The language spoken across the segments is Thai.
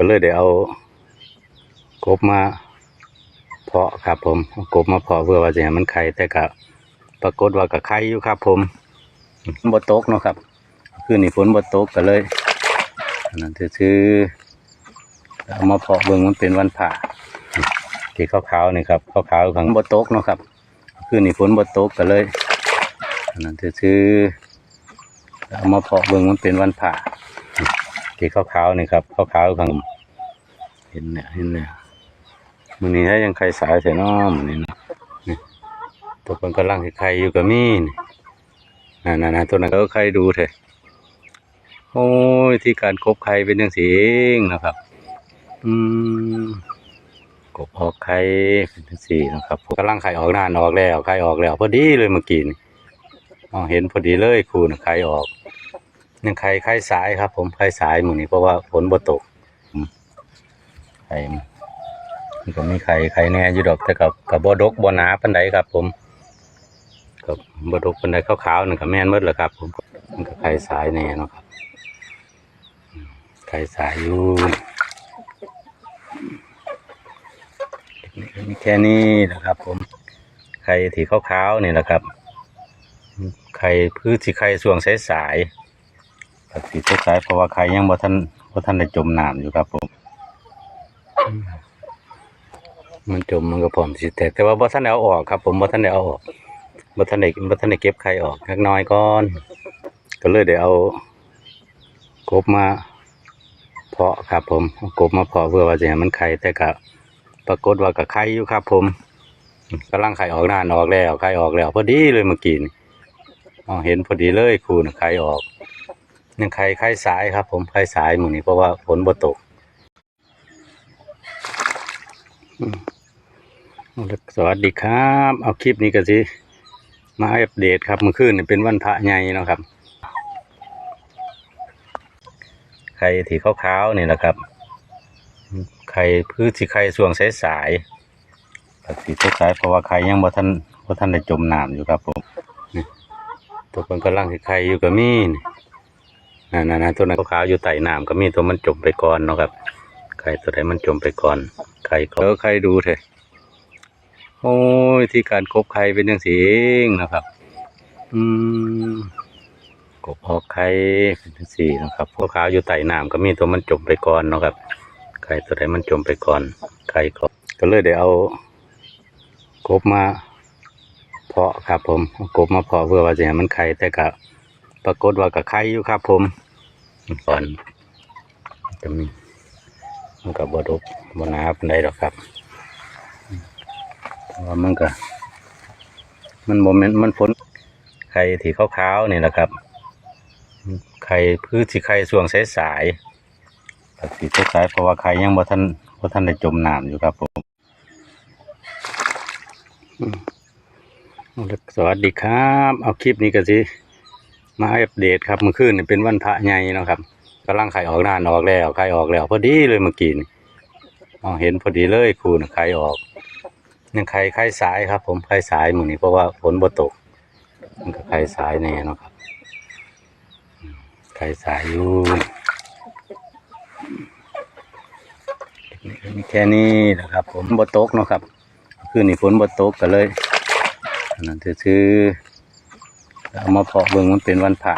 ก็เลยได้เอากบมาเพาะครับผมกบมาเพาะเพื่อว่าจะให้มันไข่แต่ก็ปรากฏว่ากับไข่อยู่ครับ ผมบตกเนาะครับคือนี่ฝนบตกก็เลยอันนั่นคือเอามาเพาะเบิ่งมันเป็นวันผ่าที่ขาวๆนี่ครับขาวๆของบตกเนาะครับคือนี่ฝนบตกก็เลยอันนั่นคือเอามาเพาะเบิ่งมันเป็นวันผ่า ที่ขาวๆนี่ครับขาวๆของเห็นเนี่ยเห็นเนี่ยมันนี้ถ้ายังใครสายเสียน้อมันนี่นะตัวเป็นกำลังไข่อยู่กับมีนนั่นๆตัวนั้นก็ไข่ดูเถอะโอ้ยที่การกบไข่เป็นอย่างสีเองนะครับ อืมกบออกไข่เป็นจังสี่นะครับกำลังไข่ออกนานออกแล้วไข่ออกแล้วพอดีเลยเมื่อกี้นี่อ๋อเห็นพอดีเลยครูนะไข่ออก ยังไข่ไข่สายครับ ผมไข่สายหมือนี้เพราะว่าฝนบ่ตกไข่มันก็มีไข่ไข่แน่อยู่ดอกแต่กับกับบ่ดกบ่หนาปานใดครับ ผมกับบ่ดกปานใดขาวๆหนึ่งก็แม่นหมดแหละครับ ผมมันก็ไข่สายแน่เนาะครับไข่สายอยู่มีแค่นี้นะครับ ผมไข่ที่ขาวๆนี่แหละครับไข่พืชที่ไข่ส่วงสายๆ กับสีสายเพราะว่าไข่ยังบ่ทันบ่ทันได้จมน้ำอยู่ครับผม มันจมมันก็พร้อมสิแตกแต่ว่าบ่ทันได้เอาออกครับ ผมบ่ทันได้เอาออกบ่ทันได้บ่ทันได้เก็บไข่ออกเล็กน้อยก่อน ก็เลยได้เอากบมาเพาะครับ ผมเอากบมาเพาะเพื่อว่าจะให้มันไข่แต่ก็ปรากฏว่ากับไข่อยู่ครับ ผมกำลังไข่ออกนานออกแล้วไข่ออกแล้วพอดีเลยเมื่อกี้นี่อ๋อเห็นพอดีเลยครูนไข่ออก ยังไข่ไข่สายครับ ผมไข่สายหมือนี้เพราะว่าฝนบ่ตกสวัสดีครับ เอาคลิปนี้ก็สิมาอัปเดตครับเมื่อคืนเป็นวันพระใหญ่นะครับ ไข่ที่ขาวๆนี่แหละครับ ไข่พืชที่ไข่ส่วงสายๆกับสีสายเพราะว่าไข่ยังบ่ทันบ่ทันได้จมน้ำอยู่ครับผมตัวเป็นกำลังที่ไข่อยู่กับมีนี่ นั่นๆตัวนั้นขาวอยู่ใต้น้ำก็มีตัวมันจมไปก่อนเนาะครับไข่ตัวไหนมันจมไปก่อนไข่ก็ไข่ดูเถอะโอ้ยที่การกบไข่เป็นอย่างสีเองนะครับ อืมกบออกไข่เป็นจังสีนะครับขาวอยู่ใต้น้ำก็มีตัวมันจมไปก่อนเนาะครับไข่ตัวไหนมันจมไปก่อนไข่ก็ก็เลยได้เอากบมาเพาะครับผมกบมาเพาะเพื่อว่าจะให้มันไข่แต่ก็ ปรากฏว่ากับไข่อยู่ครับ ผมก่อนจะมีมันกับบดกบหนาปานใดหรอกครับเพราะว่ามันก็มันโมเมนต์มันฝนไข่ที่ขาวๆนี่แหละครับไข่พืชที่ไข่ส่วงสายๆกับสีสายเพราะว่าไข่ยังบ่ทันบ่ทันได้จมน้ำอยู่ครับผมสวัสดีครับ เอาคลิปนี้ก็สิ มาอัปเดตครับเมื่อคืนเป็นวันพระใหญ่นะครับกำลังไข่ออกนานออกแล้วไข่ออกแล้ว พอดีเลยเมื่อกี้นี่อ๋อเห็นพอดีเลยครูนะไข่ออกยังไข่ไข่สายครับ ผมไข่สายมือนี้เพราะว่าฝนบ่ตก มันก็ไข่สายแน่นะครับไข่สายอยู่มีแค่นี้นะครับ ผมบตกเนาะครับคือนี่ฝนบตกก็เลยอันนั่นคือ เอามาเพาะเบิ่งมันเป็นวันผ่า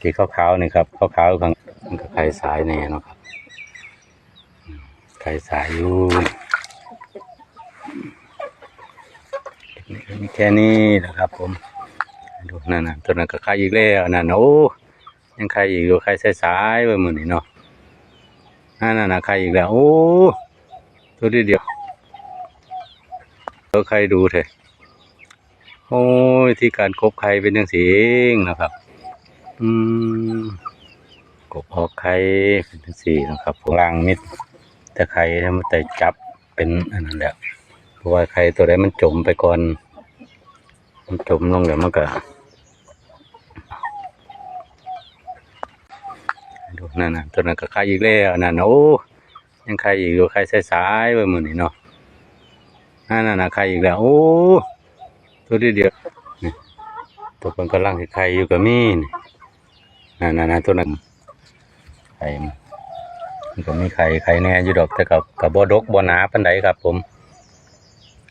ที่ขาวๆนี่ครับขาวๆของมันก็ไข่สายแน่นะครับไข่สายอยู่มีแค่นี้นะครับผมดูนั่นน่ะตัวนั้นก็ไข่อีกแล้วนั่นน่ะโอ้ยังไข่อีกอยู่ไข่สายๆไว้มือนี่เนาะนั่นน่ะใครอีกแล้วโอ้ตัวเดียวเออใครดูเถอะ โอ้ย ที่การกบไข่เป็นอย่างสีงนะครับ อืมกบออกไข่เป็นจังสีนะครับพวกล่างมิดแต่ไข่ถ้ามันแต่จับเป็นอันนั้นแหละเพราะว่าไข่ตัวใดมันจมไปก่อน มันจมลงเดี๋ยวมันก็ดูนั่นน่ะตัวนั้นก็ไข่อีกแล้วนั่นน่ะโอ้ยังไข่อีกอยู่ไข่สายๆไว้มือนี่เนาะนั่นน่ะนะไข่อีกแล้วโอ้ ตัวเดียวนี่ตัวเป็นกำลังที่ไข่อยู่กับมีนนั่นน่นตัวนั้นไข่มันก็มีไข่ไข่แน่อยู่ดอกแต่กับกับบ่ดกบ่หนาปานใดครับ ผม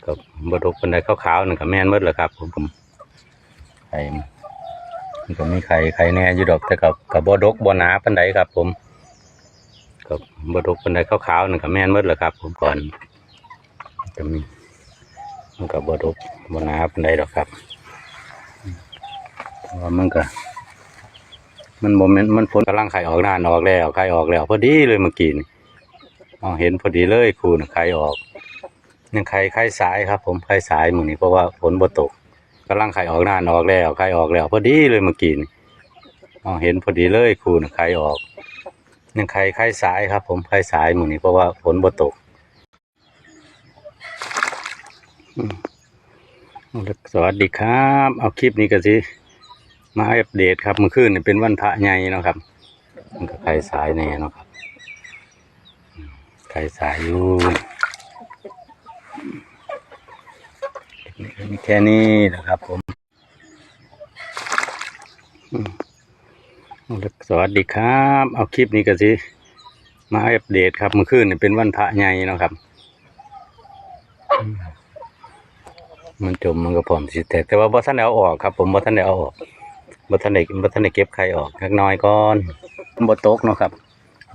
กับ่ดกปานใดขาวๆนั่นก็แม่นมดแหละครับ ผมผมไข่มันก็มีไข่ไข่แน่อยู่ดอกแต่กับกับบ่ดกบ่หนาปานใดครับ ผมกับบ่ดกปานใดขาวๆนั่นก็แม่นมดแหละครับ ผมก่อนจะมี มันก็บดกบ่หนาปานใดดอกครับเพราะว่ามันก็ มันโมเมนต์มันฝนกำลังไข่ออกนานออกแล้วไข่ออกแล้ว พอดีเลยเมื่อกี้นี่อ๋อเห็นพอดีเลยครูนไข่ออกยังไข่ไข่สายครับ ผมไข่สายมือนี้เพราะว่าฝนบ่ตกกำลังไข่ออกนานออกแล้วไข่ออกแล้ว พอดีเลยเมื่อกี้นี่อ๋อเห็นพอดีเลยครูนไข่ออกยังไข่ไข่สายครับ ผมไข่สายมือนี้เพราะว่าฝนบ่ตกอืม สวัสดีครับ เอาคลิปนี้กันสิ มาอัปเดตครับเมื่อคืนเป็นวันพระใหญ่เนาะครับมันก็ไข่สายแน่เนาะครับไข่สายอยู่นี่มีแค่นี้นะครับผมสวัสดีครับ เอาคลิปนี้กันสิมาอัปเดตครับเมื่อคืนเป็นวันพระใหญ่เนาะครับ มันจมมันก็พร้อมสิแตกแต่ว่าบ่ท่านได้เอาออกครับ ผมบ่ท่านได้เอาออกบัทันได้บัทันได้เก็บไข่ออกเล็กน้อยก่อนบ่ตกเนาะครับ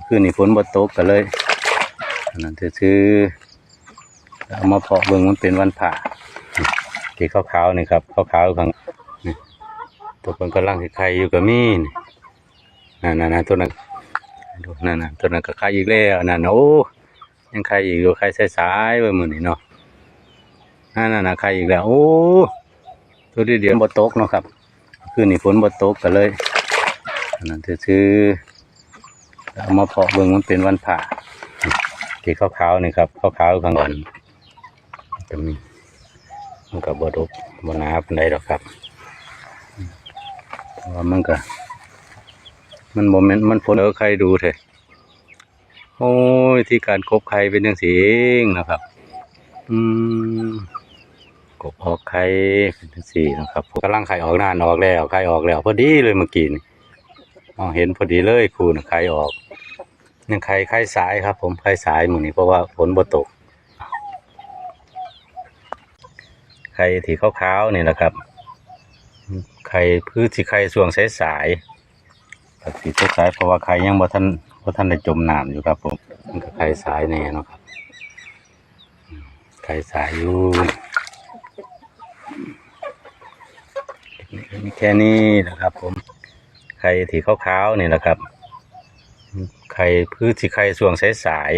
คือนี่ฝนบ่ตกก็เลยอันนั่นซื้อเอามาเพาะเบิ่งมันเป็นวันผ่าที่ขาวๆนี่ครับขาวๆข้างตัวเพิ่นกำลังไข่อยู่ก็มีนี่นั่นๆๆตัวนั้นดูนั่นๆตัวนั้นก็ไข่อีกแล้วนั่นน่ะโอ้ยังไข่อีกอยู่ไข่สายๆไว้มือนี้เนาะ นั่นน่ะๆไข่อีกแล้ว โอ้ตัวเดียวบ่ตกเนาะครับ คือนี่ฝนบ่ตกก็เลยอันนั่นซื้อเอามาเพาะเบิ่งมันเป็นวันผ่าที่ขาวๆนี่ครับขาวๆข้างบนจะมีมันก็บ่ดกบนาปานใดดอกครับเพราะว่ามันก็มันบ่แม่นมันฝนเออใครดูเถอะโอ้ยที่การกบไข่เป็นจังซี่เองนะครับ อืม กบออกไข่เป็นจังสี่นะครับผมกำลังไข่ออกนานออกแล้วไข่ออกแล้ว พอดีเลยเมื่อกี้นี่อ๋อเห็นพอดีเลยครูนไข่ออกยังไข่ไข่สายครับ ผมไข่สายมือนี้เพราะว่าฝนบ่ตกไข่ที่ขาวๆนี่แหละครับไข่พืชที่ไข่ส่วงสายๆกับสีสายเพราะว่าไข่ยังบ่ทันบ่ทันได้จมน้ำอยู่ครับผมมันก็ไข่สายแน่นะครับไข่สายอยู่ มีแค่นี้นะครับ ผมไข่ที่ขาวๆนี่แหละครับไข่พืชที่ไข่ส่วงสาย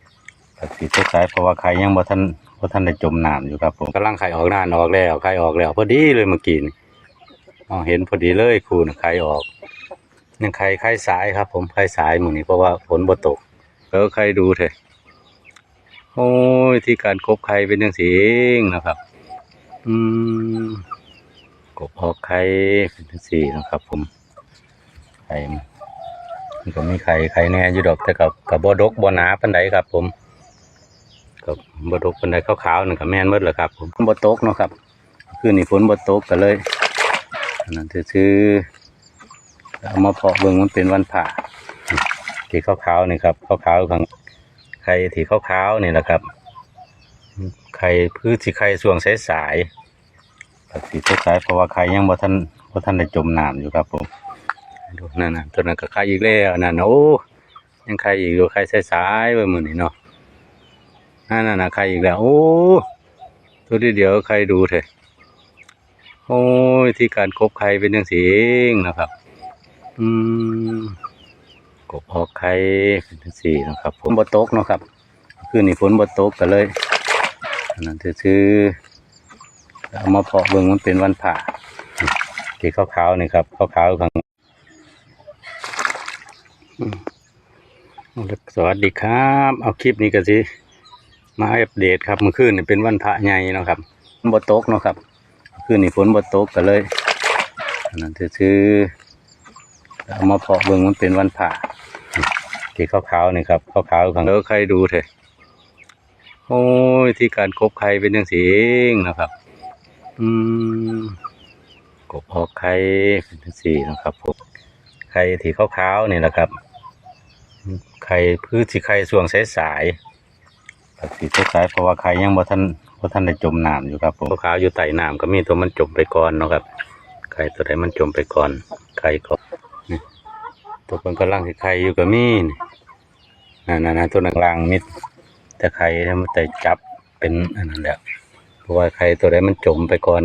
ๆกับสีสายเพราะว่าไข่ยังบ่ทันบ่ทันได้จมน้ำอยู่ครับ ผมกำลังไข่ออกนานออกแล้วไข่ออกแล้วพอดีเลยเมื่อกี้นี่อ๋อเห็นพอดีเลยครูนไข่ออกยังไข่ไข่สายครับ ผมไข่สายมือนี้เพราะว่าฝนบ่ตกเออไข่ดูเถอะโอ้ยที่การกบไข่เป็นจังสีเองนะครับ อืม บออกไข่เป็นจังสี่นะครับ ผมไข่มันก็มีไข่ไข่แน่อยู่ดอกแต่กับกับบ่ดกบ่หนาปานใดครับ ผมกับบ่ดกปานใดขาวๆนั่นก็แม่นหมดแหละครับ ผมบ่ตกเนาะครับคือนี่ฝนบ่ตกก็เลยนั่นซื้อเอามาเพาะเบิ่งมันเป็นวันผ่าที่ขาวๆนี่ครับขาวๆข้างไข่ที่ขาวๆนี่แหละครับไข่พืชที่ไข่ส่วงสายๆ กับสีสายๆเพราะว่าไข่ยังบ่ทันบ่ทันได้จมน้ำอยู่ครับผมดูนั่นน่ะตัวนั้นก็ไข่อีกแล้วนั่นน่ะโอ้ยังไข่อีกอยู่ไข่สายๆไว้มื้อนี้เนาะนั่นน่ะนะไข่อีกแล้วโอ้ตัวเดียวๆไข่ดูเถอะโอ้ยที่การกบไข่เป็นจังซี่เองนะครับ อืมกบออกไข่เป็นจังซี่นะครับผมบ่ตกเนาะครับ คือนี่ฝนบ่ตกก็เลยอันนั่นซื้อๆ เอามาเพาะเบิ่งมันเป็นวันผ่าที่ขาวๆนี่ครับขาวๆข้างอืมสวัสดีครับ เอาคลิปนี้กันสิมาอัปเดตครับเมื่อคืนนี่เป็นวันพระใหญ่เนาะครับฝนบ่ตกเนาะครับคืนนี่ฝนบ่ตกก็เลยอันนั่นซื้อๆเอามาเพาะเบิ่งมันเป็นวันผ่าที่ขาวๆนี่ครับขาวๆข้างเออใครดูเถอะโอ้ยที่การกบไข่เป็นจังสีเองนะครับ อืมกบออกไข่สี่นะครับผมไข่ที่ขาวๆนี่แหละครับ ไข่พื้นสิไข่ส่วงสายๆตักสีสายเพราะว่าไข่ยังบ่ทันบ่ทันได้จมน้ำอยู่ครับผมขาวๆอยู่ใต้น้ำก็มีตัวมันจมไปก่อนเนาะครับ ไข่ตัวใดมันจมไปก่อน ไข่ก็ตัวมันกำลังสิไข่อยู่ก็มีนั่นๆตัวนังล่างมิดแต่ไข่มันแต่จับเป็นอันนั้นแหละ เพราะว่าใครตัวใดมันจมไปก่อน